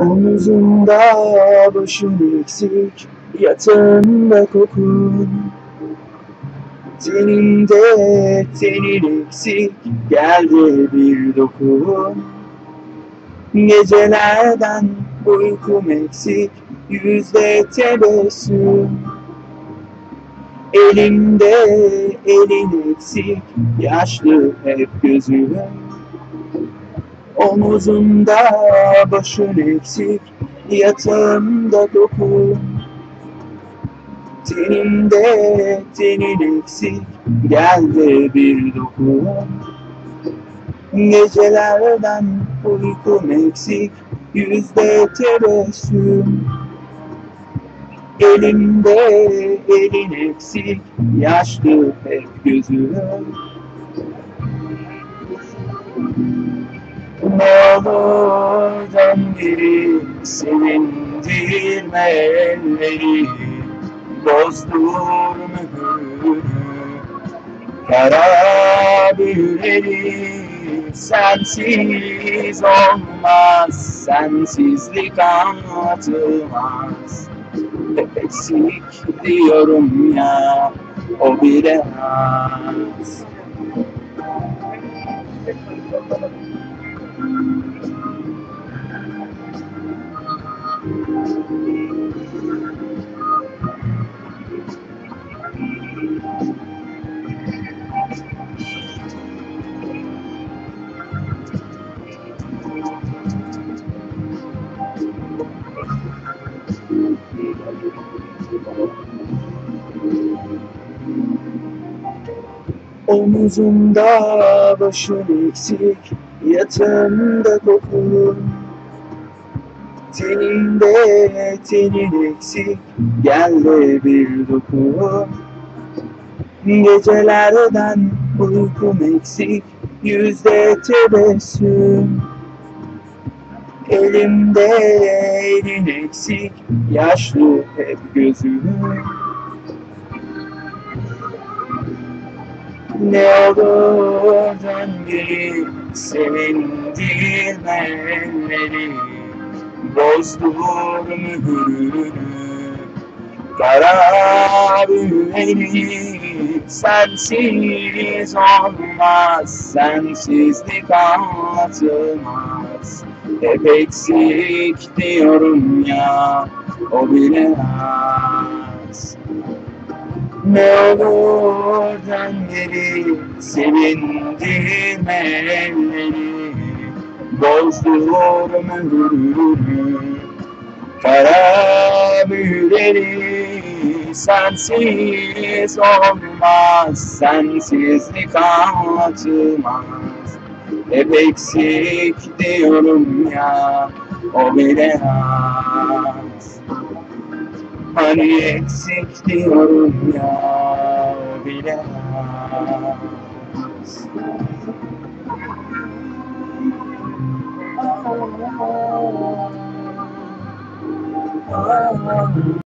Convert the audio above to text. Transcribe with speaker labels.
Speaker 1: Omuzunda başın eksik, yatağında kokun. Teninde tenin eksik, geldi bir dokun. Gecelerden uykum eksik, yüzde tebessüm. Elimde elin eksik, yaşlı hep gözüm Omuzumda başın eksik, yatağımda dokun Teninde tenin eksik, geldi bir dokun Gecelerden uykum eksik, yüzde tebessüm. Elimde elin eksik, yaşlı hep gözüm Ne olur dön geri, sevindirme elleri Bozdur mühürü, kara büyüleri Sensiz olmaz, sensizlik anlatılmaz. Eksik diyorum ya, o bile Omuzumda başın eksik, yatağımda kokun Teninde tenin eksik, gel de bir dokun Gecelerden uykum eksik, yüzde tebessüm. Elimde elin eksik, yaşlı hep gözüm Ne olur dön geri sevindirme elleri Bozdur mühürünü. Kara büyüleri Sensiz olmaz Sensizlik anlatılmaz Hep eksik diyorum ya O bile az ne olur geri sevindirme elleri. Bozdur mühürünü Kara büyüleri Sensiz olmaz Sensizlik anlatılmaz. Hep eksik diyorum ya O bile az Hani eksik diyorum ya bile az.